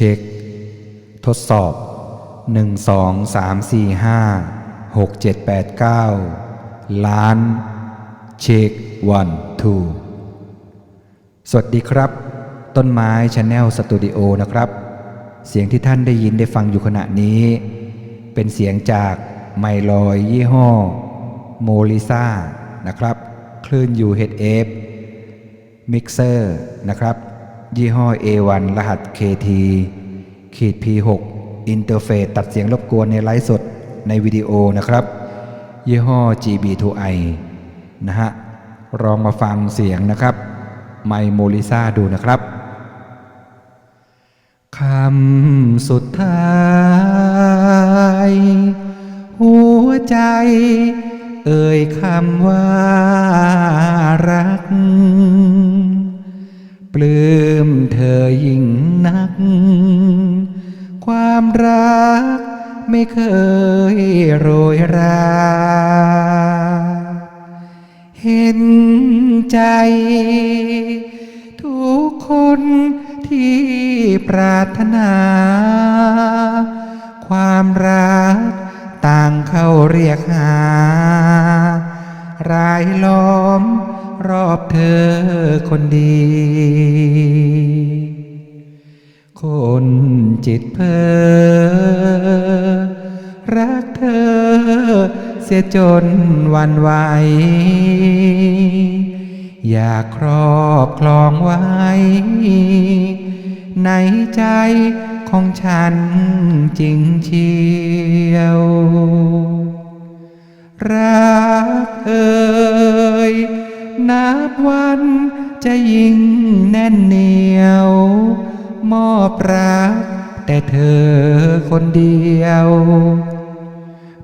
ช็ค ทดสอบ 1 2 3 4 5 6 7 8 9 ล้าน เช็ควันทูสวัสดีครับ ต้นไม้ชาแนลสตูดิโอนะครับ เสียงที่ท่านได้ยินได้ฟังอยู่ขณะนี้ เป็นเสียงจากไมลอยยี่ห้อโมลิซ่านะครับ คลื่น UHF มิกเซอร์นะครับ ยี่ห้อ A1 รหัส KT ขีด P6 อินเทอร์เฟซตัดเสียงรบกวนในไลฟ์สดในวิดีโอนะครับ ยี่ห้อ GB2i นะฮะลองมาฟังเสียงนะครับ ไมโมลิซาดูนะครับคำสุดท้าย หัวใจ เอ่ยคำว่ารัก ปลื้มเธอยิ่งนัก ความรักไม่เคยโรยรา เห็นใจ ทุกคนที่ปรารถนา ความรักต่างเข้าเรียกหา รายล้อม รอบเธอคนดี คนจิตเพอรักเธอ เสียจนวันไหว อยากครอบครองไว้ ในใจของฉันจริงเชียวรัก วันจะยิ่งแน่นเหนียว มอบรักแต่เธอคนเดียว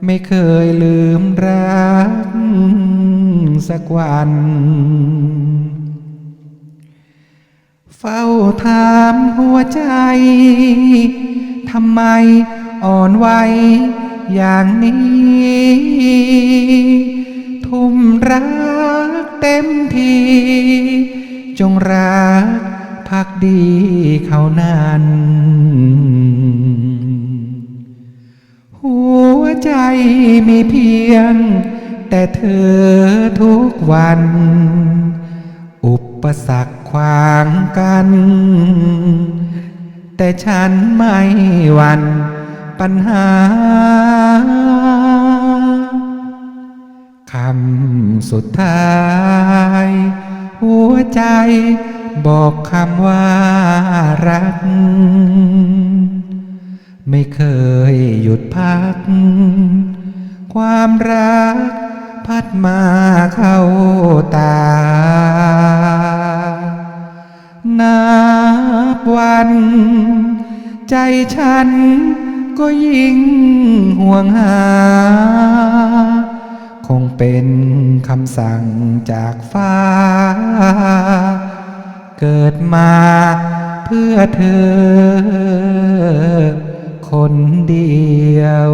ไม่เคยลืมรักสักวัน เฝ้าถามหัวใจทำไมอ่อนไหวอย่างนี้ ทุ่มรัก ต็มทีจงรักพักดีเขานั้น หัวใจมีเพียง แต่เธอทุกวัน อุปสรรคขวางกัน แต่ฉันไม่หวันปัญหา คำสุดท้าย หัวใจบอกคำว่ารัก ไม่เคยหยุดพัก ความรักพัดมาเข้าตา นับวัน ใจฉันก็ยิ่งห่วงหา เป็นคำสั่งจากฟ้า เกิดมาเพื่อเธอ คนเดียว